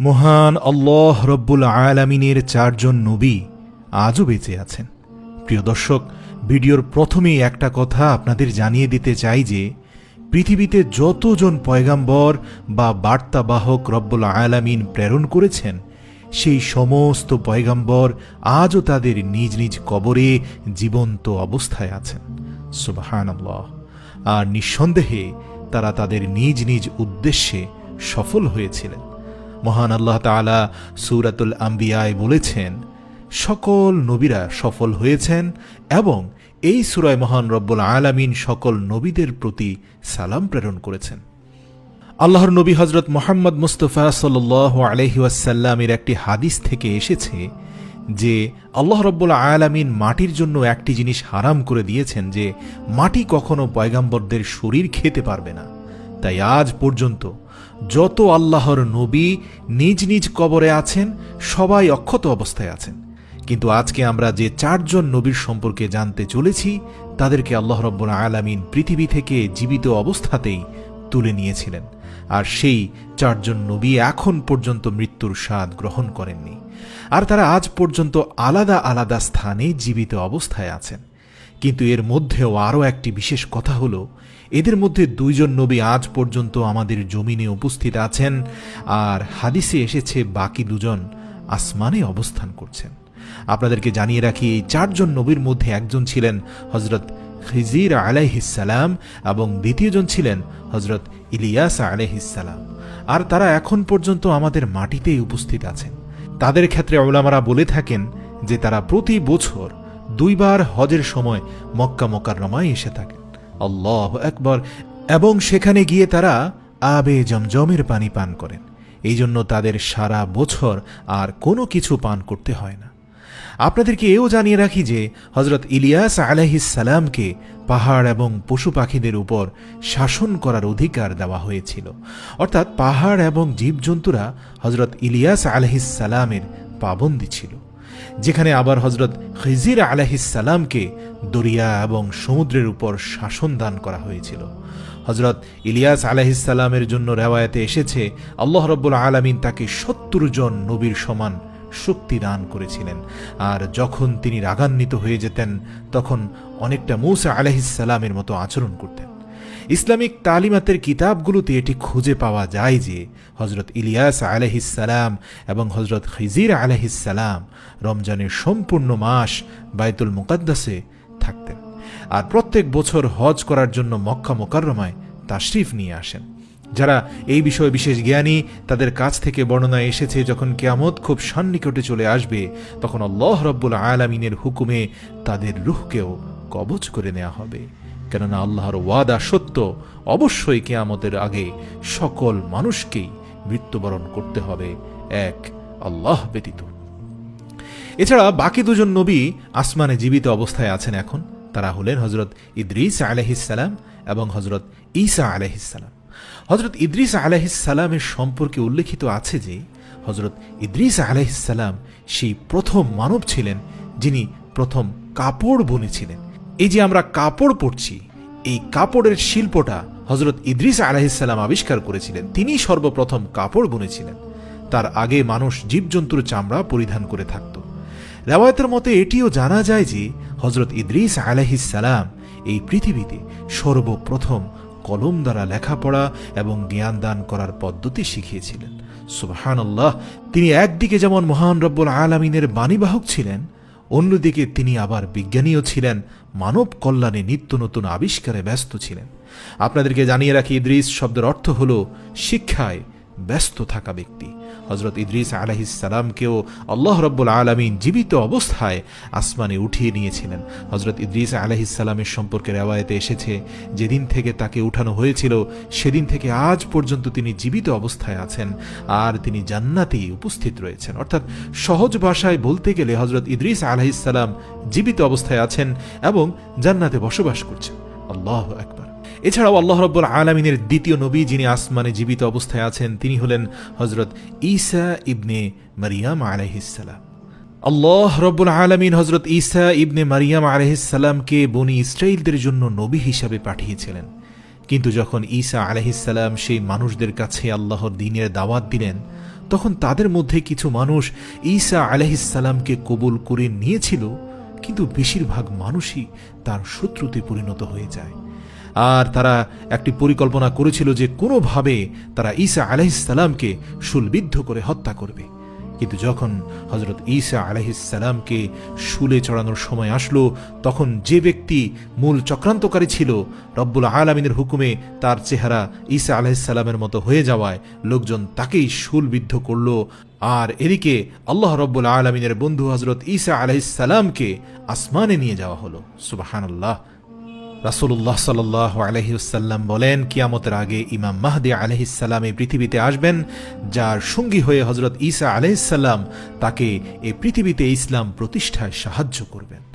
মহান আল্লাহ রব্বুল আলামিনের চারজন নবী আজও বেঁচে আছেন। প্রিয় দর্শক, ভিডিওর প্রথমেই একটা কথা আপনাদের জানিয়ে দিতে চাই যে, পৃথিবীতে যতজন পয়গাম্বর বা বার্তাবাহক রব্বুল আলামিন প্রেরণ করেছেন, সেই সমস্ত পয়গাম্বর আজও তাদের নিজ নিজ কবরে জীবন্ত অবস্থায় আছেন। সুবাহান আর নিঃসন্দেহে তারা তাদের নিজ নিজ উদ্দেশ্যে সফল হয়েছিলেন। মহান আল্লাহ তাআলা সুরাতুল আম্বিয়ায় বলেছেন, সকল নবীরা সফল হয়েছেন এবং এই সুরায় মহান রব্বুল আলামিন সকল নবীদের প্রতি সালাম প্রেরণ করেছেন। আল্লাহর নবী হজরত মোহাম্মদ মুস্তফা সাল আলহি ওয়াসাল্লামের একটি হাদিস থেকে এসেছে যে, আল্লাহ রব্বুল আলামিন মাটির জন্য একটি জিনিস হারাম করে দিয়েছেন যে, মাটি কখনো পয়গাম্বরদের শরীর খেতে পারবে না। তাই আজ পর্যন্ত যত আল্লাহর নবী নিজ নিজ কবরে আছেন, সবাই অক্ষত অবস্থায় আছেন। কিন্তু আজকে আমরা যে চারজন নবীর সম্পর্কে জানতে চলেছি, তাদেরকে আল্লাহ রব্বুল আলামিন পৃথিবী থেকে জীবিত অবস্থাতেই তুলে নিয়েছিলেন। আর সেই চারজন নবী এখন পর্যন্ত মৃত্যুর স্বাদ গ্রহণ করেননি। আর তারা আজ পর্যন্ত আলাদা আলাদা স্থানে জীবিত অবস্থায় আছেন। কিন্তু এর মধ্যেও আরও একটি বিশেষ কথা হলো, এদের মধ্যে দুইজন নবী আজ পর্যন্ত আমাদের জমিনে উপস্থিত আছেন আর হাদিসে এসেছে বাকি দুজন আসমানে অবস্থান করছেন। আপনাদেরকে জানিয়ে রাখি, এই চারজন নবীর মধ্যে একজন ছিলেন হজরত খিজির আলাইহিসালাম এবং দ্বিতীয়জন ছিলেন হজরত ইলিয়াস আলাইহিসালাম আর তারা এখন পর্যন্ত আমাদের মাটিতেই উপস্থিত আছেন। তাদের ক্ষেত্রে ওলামারা বলে থাকেন যে তারা প্রতি বছর দুইবার হজের সময় মক্কা মক্কারমায় এসে থাকেন। আল্লাহ একবার এবং সেখানে গিয়ে তারা আবে জমজমের পানি পান করেন। এই জন্য তাদের সারা বছর আর কোনো কিছু পান করতে হয় না। আপনাদেরকে এও জানিয়ে রাখি যে হজরত ইলিয়াস আলাহিসাল্লামকে পাহাড় এবং পশু পাখিদের উপর শাসন করার অধিকার দেওয়া হয়েছিল। অর্থাৎ পাহাড় এবং জীবজন্তুরা হজরত ইলিয়াস আলহিসাল্লামের পাবন্দি ছিল। যেখানে আবার হজরত খিজির আলহিসাল্লামকে দরিয়া এবং সমুদ্রের উপর শাসন দান করা হয়েছিল। হজরত ইলিয়াস আলাহিসাল্লামের জন্য রেওয়ায়তে এসেছে, আল্লাহ রব্বুল আলমিন তাকে সত্তর জন নবীর সমান শক্তি দান করেছিলেন। আর যখন তিনি রাগান্বিত হয়ে যেতেন, তখন অনেকটা মৌসা আলহিসাল্লামের মতো আচরণ করতেন। ইসলামিক তালিমাতের কিতাবগুলোতে এটি খুঁজে পাওয়া যায় যে হজরত ইলিয়াস আলহিসাল্লাম এবং হজরত খিজির আলহিসাল্লাম রমজানের সম্পূর্ণ মাস বায়তুল মুকাদ্দাসে থাকতেন আর প্রত্যেক বছর হজ করার জন্য মক্কা মোকাররমায় তাশরিফ নিয়ে আসেন। যারা এই বিষয়ে বিশেষ জ্ঞানী তাদের কাছ থেকে বর্ণনা এসেছে, যখন কেয়ামত খুব সন্নিকটে চলে আসবে, তখন আল্লাহ রব্বুল আলমিনের হুকুমে তাদের রুহকেও কবচ করে নেওয়া হবে। কেননা আল্লাহর ওয়াদা সত্য, অবশ্যই কেয়ামতের আগে সকল মানুষকেই মৃত্যুবরণ করতে হবে এক আল্লাহ ব্যতীত। এছাড়া বাকি দুজন নবী আসমানে জীবিত অবস্থায় আছেন এখন। তারা হলেন হজরত ইদ্রিস আলহিসাল্লাম এবং হজরত ঈসা আলহিসাল্লাম হজরত ইদ্রিস আলাহিসাল্লামের সম্পর্কে উল্লেখিত আছে যে হজরত ইদ্রিস আলাহিসাল্লাম সেই প্রথম মানব ছিলেন যিনি প্রথম কাপড় বুনেছিলেন। এই যে আমরা কাপড় পরছি, এই কাপড়ের শিল্পটা হজরত ইদ্রিস আলাহিসাল্লাম আবিষ্কার করেছিলেন। তিনি সর্বপ্রথম কাপড় বুনেছিলেন। তার আগে মানুষ জীবজন্তুর চামড়া পরিধান করে থাকত। রেওয়ায়তের মতে এটিও জানা যায় যে হজরত ইদ্রিস আলাহিসাল্লাম এই পৃথিবীতে সর্বপ্রথম কলম দ্বারা লেখাপড়া এবং জ্ঞান দান করার পদ্ধতি শিখিয়েছিলেন। সুবাহান তিনি একদিকে যেমন মহান রব্বুল আলমিনের বাণীবাহক ছিলেন অন্যদিকে তিনি আবার বিজ্ঞানীও ছিলেন, মানব কল্যাণে নিত্য নতুন আবিষ্কারে ব্যস্ত ছিলেন। আপনাদেরকে জানিয়ে রাখি, ইদ্রিস শব্দের অর্থ হল শিক্ষায় ব্যস্ত থাকা ব্যক্তি। হজরত ইদ্রিস আলাহিসাল্লামকেও আল্লাহ রব্বুল আলমিন জীবিত অবস্থায় আসমানে উঠিয়ে নিয়েছিলেন। হজরত ইদ্রিস আলাহিসাল্লামের সম্পর্কে রেওয়ায়তে এসেছে, যেদিন থেকে তাকে উঠানো হয়েছিল, সেদিন থেকে আজ পর্যন্ত তিনি জীবিত অবস্থায় আছেন, আর তিনি জান্নাতেই উপস্থিত রয়েছেন। অর্থাৎ সহজ ভাষায় বলতে গেলে হজরত ইদ্রিস আলাহিসাল্লাম জীবিত অবস্থায় আছেন এবং জান্নাতে বসবাস করছেন। আল্লাহ একবার এছাড়াও আল্লাহ রব্বুল আলমিনের দ্বিতীয় নবী যিনি আসমানে জীবিত অবস্থায় আছেন, তিনি হলেন হজরত ঈসা ইবনে মারিয়াম আলহিসাল্লাম আল্লাহ রব্বুল আলমিন হজরত ঈসা ইবনে মারিয়াম আলহিসাল্লামকে বনি ইসরায়েলদের জন্য নবী হিসাবে পাঠিয়েছিলেন। কিন্তু যখন ঈসা আলহিসাল্লাম সেই মানুষদের কাছে আল্লাহর দিনের দাওয়াত দিলেন, তখন তাদের মধ্যে কিছু মানুষ ঈসা আলহিসাল্লামকে কবুল করে নিয়েছিল, কিন্তু বেশিরভাগ মানুষই তার শত্রুতে পরিণত হয়ে যায়। আর তারা একটি পরিকল্পনা করেছিল যে কোনোভাবে তারা ঈসা আলাইসাল্লামকে শুলবিদ্ধ করে হত্যা করবে। কিন্তু যখন হজরত ঈসা আলাইসাল্লামকে শুলে চড়ানোর সময় আসলো, তখন যে ব্যক্তি মূল চক্রান্তকারী ছিল, রব্বুল আলমিনের হুকুমে তার চেহারা ঈসা আলাইসাল্লামের মতো হয়ে যাওয়ায় লোকজন তাকেই শুলবিদ্ধ করল। আর এদিকে আল্লাহ রব্বুল আলমিনের বন্ধু হজরত ঈসা আলাইসাল্লামকে আসমানে নিয়ে যাওয়া হলো। সুবাহান্লাহ রাসুল্লাহ সাল আলহিউসাল্লাম বলেন, কিয়ামতের আগে ইমাম মাহদি আলহিসাল্লাম এই পৃথিবীতে আসবেন, যার সঙ্গী হয়ে হজরত ইসা আলহিসাল্লাম তাকে এই পৃথিবীতে ইসলাম প্রতিষ্ঠায় সাহায্য করবেন।